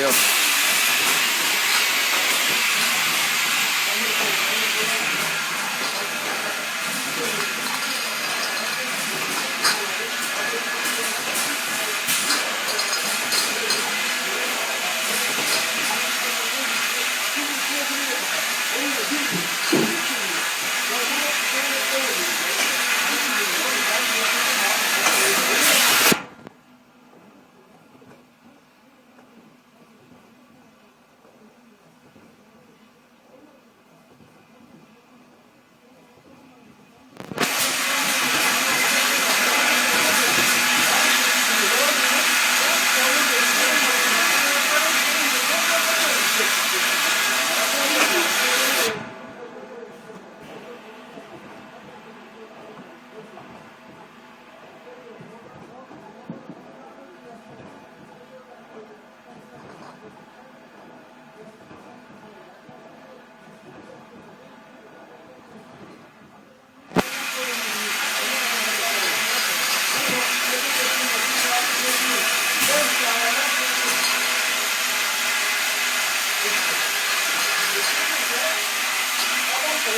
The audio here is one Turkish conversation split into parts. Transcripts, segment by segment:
Yok.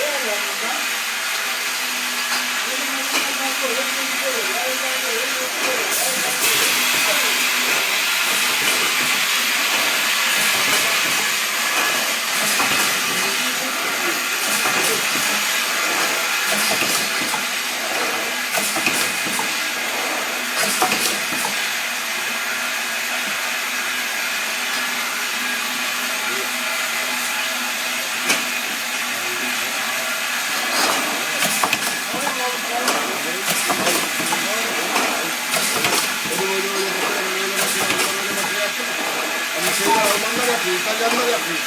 Thank you. Almanlar yapıyor, İtalyanlar yapıyor.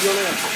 Bir yola yapıyor.